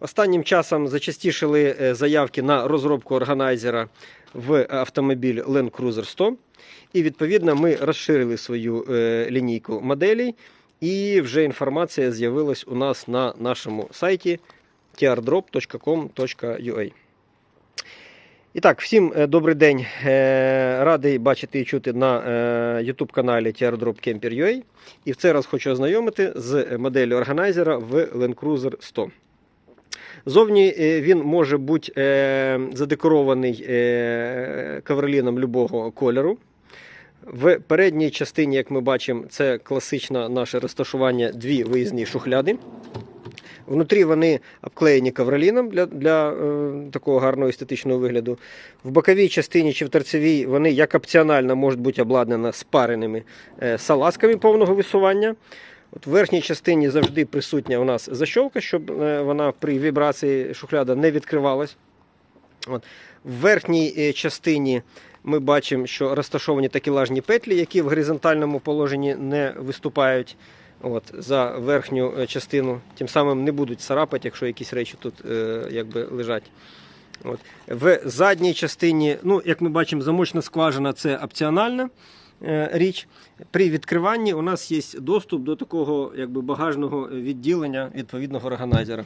Останнім часом зачастішили е, заявки на розробку органайзера в автомобіль Land Cruiser 100. І відповідно ми розширили свою е, лінійку моделей. І вже інформація з'явилась у нас на нашому сайті trdrop.com.ua. І так, всім е, добрий день. Радий бачити і чути на YouTube каналі TRDrop Camper.ua. І в цей раз хочу ознайомити з моделлю органайзера в Land Cruiser 100. Зовні е, він може бути е, задекорований е, каверліном любого кольору. В передній частині, як ми бачимо, це класичне наше розташування дві виїзні шухляди. Внутрі вони обклеєні ковроліном для, для е, такого гарного естетичного вигляду. В боковій частині чи в торцевій вони як опціонально можуть бути обладнані спареними е, салазками повного висування. От в верхній частині завжди присутня у нас защолка, щоб е, вона при вібрації шухляда не відкривалась. От. В верхній е, частині ми бачимо, що розташовані такелажні петлі, які в горизонтальному положенні не виступають от, за верхню е, частину. Тим самим не будуть царапати, якщо якісь речі тут е, якби, лежать. От. В задній частині, ну, як ми бачимо, замочна скважина це опціональна річ. При відкриванні у нас є доступ до такого якби, багажного відділення відповідного органайзера.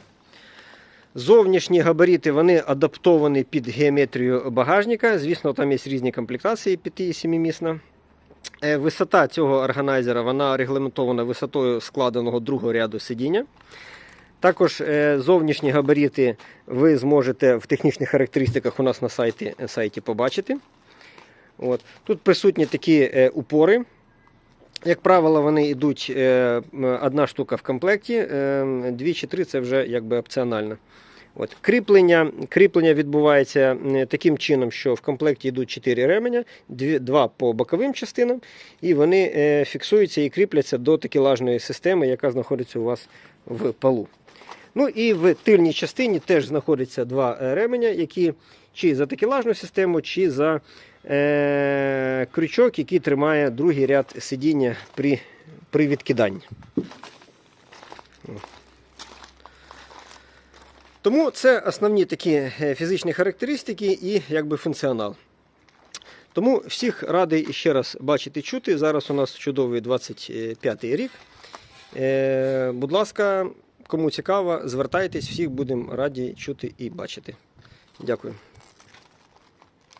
Зовнішні габарити вони адаптовані під геометрію багажника. Звісно, там є різні комплектації 5 і 7-місна. Е, Висота цього органайзера вона регламентована висотою складеного другого ряду сидіння. Також е, зовнішні габарити ви зможете в технічних характеристиках у нас на сайті, сайті побачити. От. Тут присутні такі е, упори. Як правило, вони йдуть е, одна штука в комплекті, е, дві чи три це вже якби опціонально. От. Кріплення, кріплення відбувається таким чином, що в комплекті йдуть 4 ременя, 2 по боковим частинам, і вони фіксуються і кріпляться до такелажної системи, яка знаходиться у вас в полу. Ну і в тильній частині теж знаходяться два ременя, які чи за такелажну систему, чи за е, крючок, який тримає другий ряд сидіння при, при відкиданні. Тому це основні такі е, фізичні характеристики і якби функціонал. Тому всіх радий ще раз бачити чути. Зараз у нас чудовий 25 й рік. Е, будь ласка, кому цікаво, звертайтесь, всіх будемо раді чути і бачити. Дякую.